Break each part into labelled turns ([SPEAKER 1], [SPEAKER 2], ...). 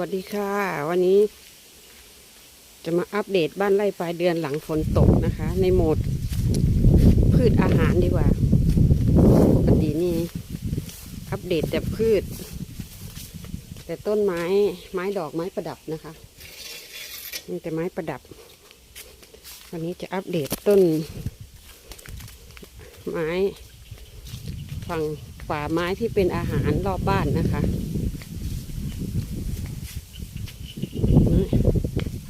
[SPEAKER 1] วัสดีค่ะ วันนี้ จะมาอัปเดตบ้านไร่ปลายเดือนหลังฝนตกนะคะ ในโหมด พืชอาหารดีกว่า ปกตินี่ อัปเดตแต่พืช แต่ต้นไม้ไม้ดอกไม้ประดับนะคะมีแต่ไม้ประดับ วันนี้จะอัปเดตต้น ไม้ฝั่งป่าไม้ที่เป็นอาหารรอบบ้านนะคะ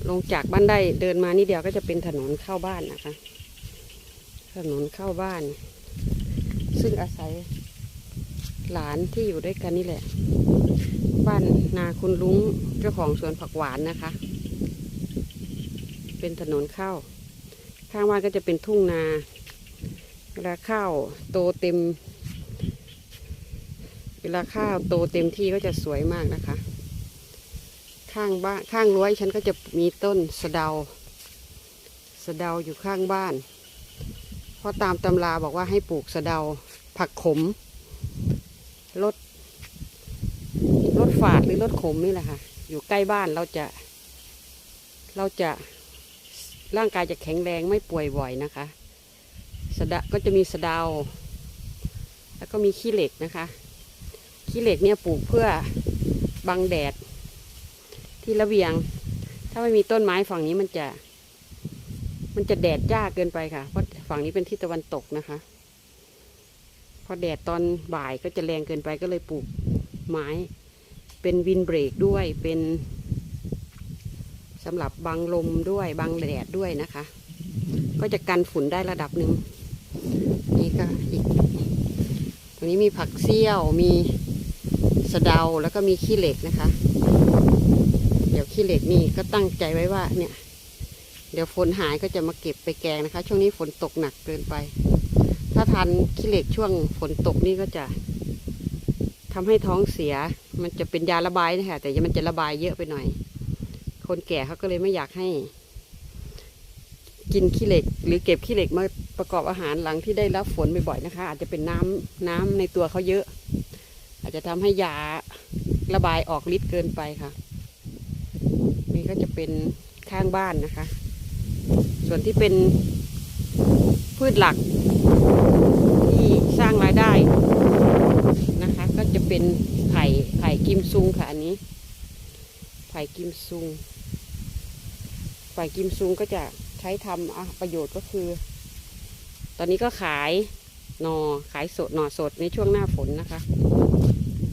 [SPEAKER 1] ลงจากบ้านได้เดินมานี่เดียวก็จะเป็นถนนเข้าบ้านนะคะ ถนนเข้าบ้าน ซึ่งอาศัยหลานที่อยู่ด้วยกันนี่แหละ บ้านนาคุณลุงเจ้าของสวนผักหวานนะคะ เป็นถนนเข้า ข้างบ้านก็จะเป็นทุ่งนาเวลาข้าวโตเต็ม เวลาข้าวโตเต็มที่ก็จะสวยมากนะคะ ข้างบ้านข้างรั้วฉันก็จะมีต้นสะเดา สะเดาอยู่ข้างบ้าน เพราะตามตำราบอกว่าให้ปลูกสะเดา ผักขมลดลดฝาดหรือลดขมนี่แหละค่ะ อยู่ใกล้บ้านเราจะ เราจะร่างกายจะแข็งแรงไม่ป่วยบ่อยนะคะ สะเดาก็จะมีสะเดา แล้วก็มีขี้เหล็กนะคะ ขี้เหล็กเนี่ยปลูกเพื่อบังแดด ที่ระเบียง ถ้าไม่มีต้นไม้ฝั่งนี้มันจะ มันจะแดดจ้าเกินไปค่ะ เพราะฝั่งนี้เป็นทิศตะวันตกนะคะ พอแดดตอนบ่ายก็จะแรงเกินไปก็เลยปลูกไม้ เป็นวินเบรกด้วยเป็นสำหรับบังลมด้วยบังแดดด้วยนะคะ ก็จะกันฝุ่นได้ระดับหนึ่งนี่ก็อีกตรงนี้มีผักเซี่ยวมีสะเดาแล้วก็มีขี้เหล็กนะคะ เดี๋ยวขี้เหล็กนี่ก็ตั้งใจไว้ว่าเนี่ย เดี๋ยวฝนหายก็จะมาเก็บไปแกงนะคะ ช่วงนี้ฝนตกหนักเกินไป ถ้าทันขี้เหล็กช่วงฝนตกนี่ก็จะทำให้ท้องเสีย มันจะเป็นยาระบายนะคะแต่มันจะระบายเยอะไปหน่อย คนแก่เขาก็เลยไม่อยากให้ กินขี้เหล็ก หรือเก็บขี้เหล็กมาประกอบอาหารหลังที่ได้รับฝนบ่อยๆนะคะ อาจจะเป็นน้ำน้ำในตัวเขาเยอะ อาจจะทำให้ยาระบายออกฤทธิ์เกินไปค่ะ นี่ก็จะเป็นข้างบ้านนะคะ ส่วนที่เป็นพืชหลักที่สร้างรายได้นะคะ ก็จะเป็นไผ่ไผ่กิมซุงค่ะอันนี้ ไผ่กิมซุง ไผ่กิมซุงก็จะใช้ทำประโยชน์ก็คือ ตอนนี้ก็ขายหนอขายสดหน่อสดในช่วงหน้าฝนนะคะ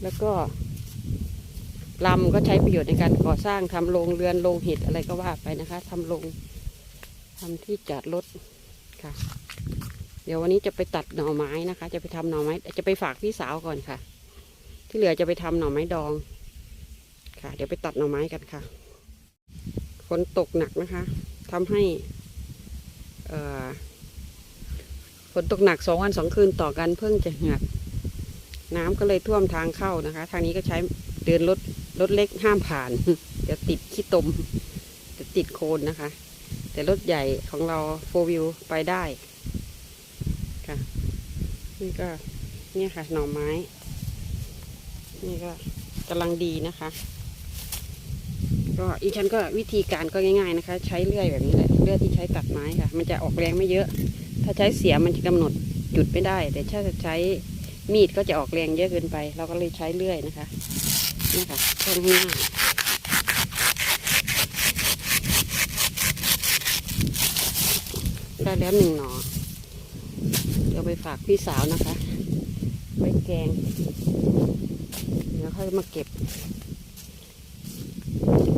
[SPEAKER 1] แล้วก็ ลำก็ใช้ประโยชน์ในการก่อสร้างทำโรงเรือนโรงเห็ดอะไรก็ว่าไปนะคะทำโรงทำที่จอดรถค่ะ เดี๋ยววันนี้จะไปตัดหน่อไม้นะคะ จะไปทำหน่อไม้ จะไปฝากพี่สาวก่อนค่ะ ที่เหลือจะไปทำหน่อไม้ดอง ค่ะ เดี๋ยวไปตัดหน่อไม้กันค่ะฝนตกหนักนะคะทำให้ฝนตกหนักสองวันสองคืนต่อกันเพิ่งจะหนักน้ำก็เลยท่วมทางเข้านะคะ ทางนี้ก็ใช้เดินรถรถเล็กห้ามผ่าน เดี๋ยวติดขี้ตมจะติดโคลนนะคะ แต่รถใหญ่ของเราโฟวิวไปได้ค่ะ นี่ก็เนี่ยค่ะ หน่อไม้ นี่ก็กำลังดีนะคะ ก็อีฉันก็วิธีการก็ง่าย ๆนะคะ ใช้เลื่อยแบบนี้แหละเลื่อยที่ใช้ตัดไม้ค่ะ มันจะออกแรงไม่เยอะ ถ้าใช้เสียมันจะกำหนดจุดไม่ได้ แต่ถ้าจะใช้มีดก็จะออกแรงเยอะเกินไป เราก็เลยใช้เลื่อยนะคะ นี่ค่ะต้นง่ายได้แล้วหนึ่งหนอเดี๋ยวไปฝากพี่สาวนะคะ ไว้แกง เดี๋ยวค่อยมาเก็บ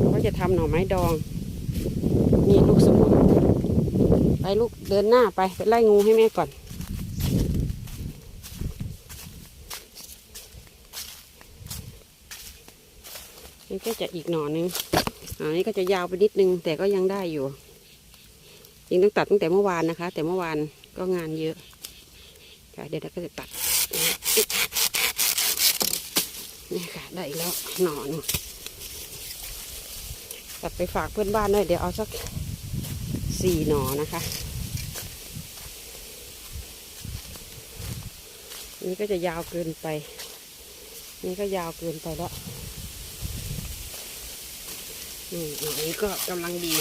[SPEAKER 1] เขาจะทำหน่อไม้ดองนี่ลูกสมุน ไปลูกเดินหน้าไป ไปไล่งูให้แม่ก่อน นี่ก็จะอีกหน่อนึงอันนี้ก็จะยาวไปนิดนึง แต่ก็ยังได้อยู่จริงต้องตัดตั้งแต่เมื่อวานนะคะ แต่เมื่อวานก็งานเยอะค่ะเดี๋ยวเราก็จะตัดนี่ค่ะได้แล้วหน่อนตัดไปฝากเพื่อนบ้านด้วยเดี๋ยวเอาสักสี่หน่อนะคะ นี่ก็จะยาวเกินไป นี่ก็ยาวเกินไปแล้ว นี่หน่อนี้ก็กำลังดี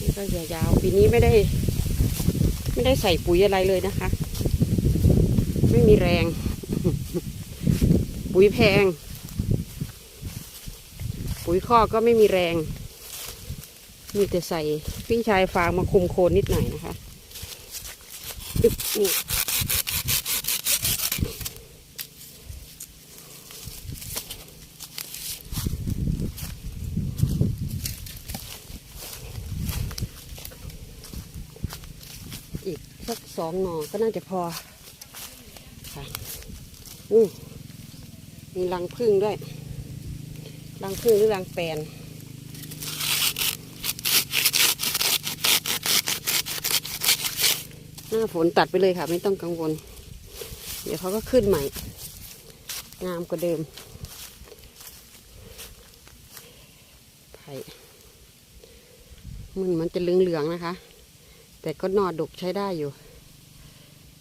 [SPEAKER 1] นี่ก็จะยาวปีนี้ไม่ได้ ไม่ได้ใส่ปุ๋ยอะไรเลยนะคะ ไม่มีแรง ปุ๋ยแพง ปุ๋ยข้อกก็ไม่มีแรง มีแต่ใส่พี่ชายฟางมาคุมโคนนิดหน่อยนะคะอึบนี่อีกสักสองหน่อก็น่าจะพอค่ะอู้มีรังพึ่งด้วย รังพึ่งหรือรังแปนหน้าฝนตัดไปเลยค่ะ ไม่ต้องกังวล เดี๋ยวเขาก็ขึ้นใหม่ งามกว่าเดิมไผ่มันมันจะเหลืองๆนะคะ แต่ก็นอดกใช้ได้อยู่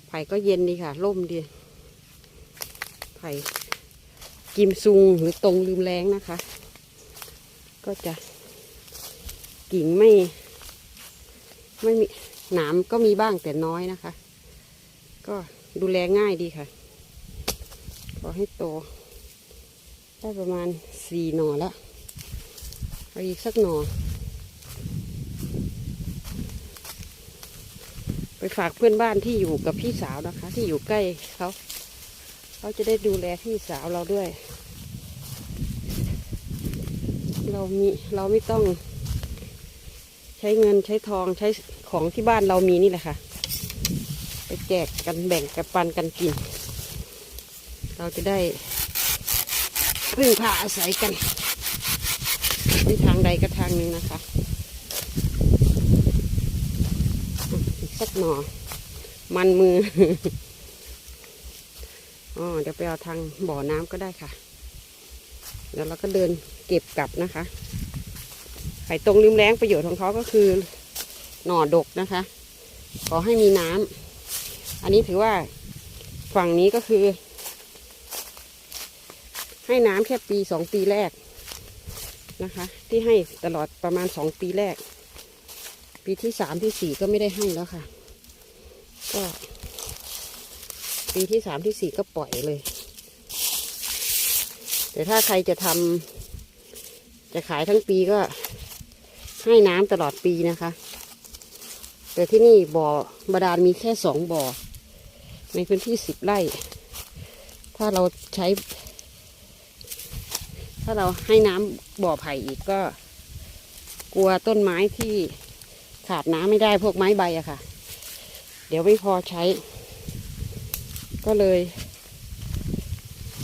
[SPEAKER 1] ไผ่ก็เย็นดีค่ะ ร่มดี ไผ่กิมซุงหรือตรงลืมแรงนะคะ ก็จะกิ่งไม่ ไม่มีหนามก็มีบ้างแต่น้อยนะคะ ก็ดูแลง่ายดีค่ะ ขอให้โต ได้ประมาณสี่หน่อแล้วเอาอีกสักหน่อ ไปฝากเพื่อนบ้านที่อยู่กับพี่สาวนะคะ ที่อยู่ใกล้เขา เขาจะได้ดูแลพี่สาวเราด้วย เรามีเราไม่ต้อง ใช้เงินใช้ทองใช้ของที่บ้านเรามีนี่แหละค่ะ ไปแจกกันแบ่งกันปันกันกิน เราจะได้พึ่งพาอาศัยกันในทางใดก็ทางหนึ่งนะคะสักหน่อ มันมืออ๋อเดี๋ยวไปเอาทางบ่อน้ำก็ได้ค่ะ เดี๋ยวเราก็เดินเก็บกลับนะคะ ไข่ตรงริมแรงประโยชน์ของเขาก็คือหน่อดกนะคะ ขอให้มีน้ำอันนี้ถือว่าฝั่งนี้ก็คือ ให้น้ำแค่ปีสองปีแรกนะคะ ที่ให้ตลอดประมาณสองปีแรก ปีที่สามที่สี่ก็ไม่ได้ให้แล้วค่ะ ก็ ปีที่สามที่สี่ก็ปล่อยเลย แต่ถ้าใครจะทำจะขายทั้งปีก็ให้น้ำตลอดปีนะคะ แต่ที่นี่บ่อบาดาลมีแค่สองบ่อ ในพื้นที่สิบไร่ ถ้าเราใช้ ถ้าเราให้น้ำบ่อไผ่อีกก็ กลัวต้นไม้ที่ขาดน้ำไม่ได้พวกไม้ใบอะค่ะ เดี๋ยวไม่พอใช้ ก็เลย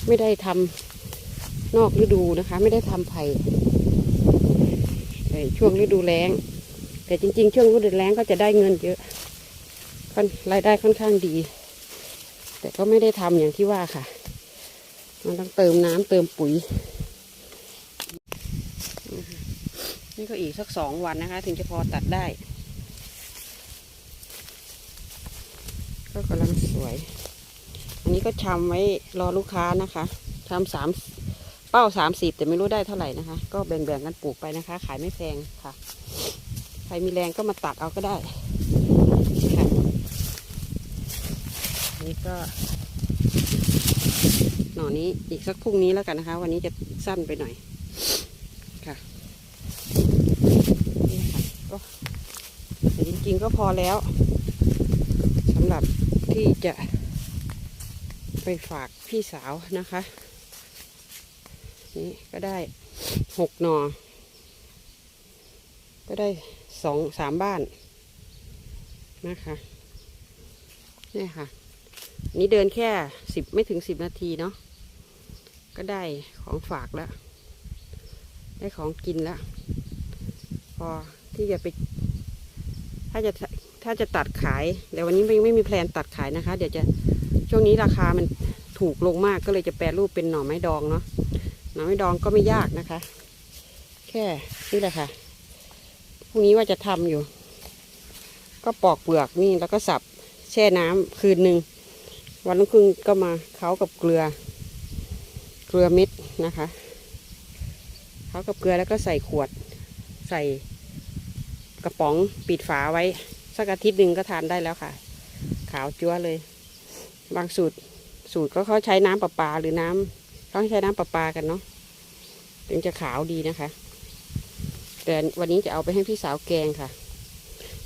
[SPEAKER 1] ไม่ได้ทำ นอกฤดูนะคะ ไม่ได้ทำไผ่ช่วงฤดูแล้ง แต่จริง ๆ ช่วงฤดูแล้งก็จะได้เงินเยอะค่อนรายได้ค่อนข้างดี แต่ก็ไม่ได้ทำอย่างที่ว่าค่ะ มันต้องเติมน้ำเติมปุ๋ย นี่ก็อีกสักสองวันนะคะ ถึงจะพอตัดได้ ก็กำลังสวย อันนี้ก็ชำไว้รอลูกค้านะคะชำสาม เป้าสามสิบแต่ไม่รู้ได้เท่าไหร่นะคะ ก็แบ่งๆกันปลูกไปนะคะ ขายไม่แพงค่ะ ใครมีแรงก็มาตัดเอาก็ได้ค่ะอันนี่ก็ หน่อนี้อีกสักพรุ่งนี้แล้วกันนะคะ วันนี้จะสั้นไปหน่อยค่ะนี่ค่ะก็แต่จริงๆก็พอแล้วสำหรับที่จะไปฝากพี่สาวนะคะ นี่ก็ได้หกหนอ ก็ได้สองสามบ้านนะคะนี่ค่ะ นี่เดินแค่สิบไม่ถึงสิบนาทีเนาะก็ได้ของฝากแล้ว ได้ของกินแล้ว พอที่จะไป ถ้าจะถ้าจะตัดขาย แต่วันนี้ไม่ไม่มีแพลนตัดขายนะคะ เดี๋ยวจะช่วงนี้ราคามันถูกลงมากก็เลยจะแปรรูปเป็นหน่อไม้ดองเนาะ น่อไม้ดองก็ไม่ยากนะคะ แค่นี่แหละค่ะพรุ่งนี้ว่าจะทำอยู่ ก็ปอกเปลือกนี่แล้วก็สับแช่น้ำคืนหนึ่งวันรุ่งขึ้นก็มาเค้ากับเกลือ เกลือเม็ดนะคะเค้ากับเกลือแล้วก็ใส่ขวด ใส่กระป๋องปิดฝาไว้ สักอาทิตย์หนึ่งก็ทานได้แล้วค่ะ ขาวจั๊วเลย บางสูตรสูตรก็เขาใช้น้ำประปาหรือน้ำ เขาให้ใช้น้ำประปากันเนาะถึงจะขาวดีนะคะ แต่วันนี้จะเอาไปให้พี่สาวแกงค่ะ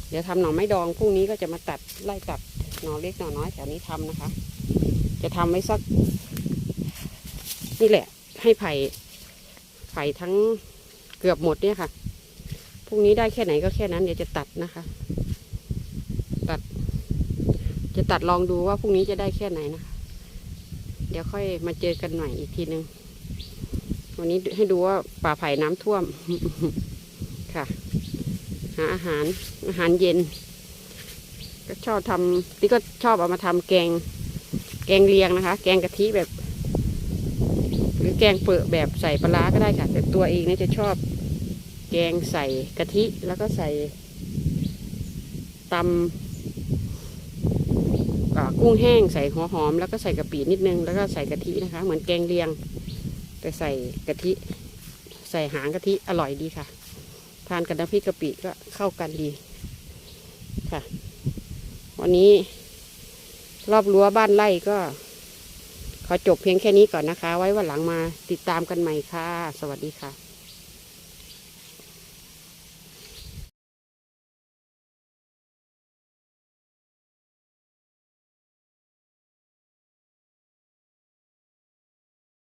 [SPEAKER 1] เดี๋ยวทำหน่อไม้ดองพรุ่งนี้ก็จะมาตัดไล่ตัดหน่อเล็กหน่อน้อยแถวนี้ทำนะคะ จะทำไว้สัก นี่แหละ ให้ไผ่ไผ่ทั้งเกือบหมดเนี่ยค่ะพรุ่งนี้ได้แค่ไหนก็แค่นั้นเดี๋ยวจะตัดนะคะ ตัด จะตัดลองดูว่าพรุ่งนี้จะได้แค่ไหนนะคะ เดี๋ยวค่อยมาเจอกันใหม่อีกทีนึง วันนี้ให้ดูว่าป่าไผ่น้ำท่วม ค่ะ หาอาหารอาหารเย็น ก็ชอบทำนี่ก็ชอบเอามาทำแกง แกงเลียงนะคะ แกงกะทิแบบ หรือแกงเปิดแบบใส่ปลาร้าก็ได้ค่ะ แต่ตัวเองเนี่ยจะชอบแกงใส่กะทิแล้วก็ใส่ตำ กุ้งแห้งใส่หัวหอม แล้วก็ใส่กะปินิดนึง แล้วก็ใส่กะทินะคะ เหมือนแกงเลียง แต่ใส่กะทิ ใส่หางกะทิอร่อยดีค่ะ ทานกับน้ำพริกกะปิก็เข้ากันดีค่ะ วันนี้รอบรั้วบ้านไร่ก็ ขอจบเพียงแค่นี้ก่อนนะคะ ไว้วันหลังมาติดตามกันใหม่ค่ะ สวัสดีค่ะ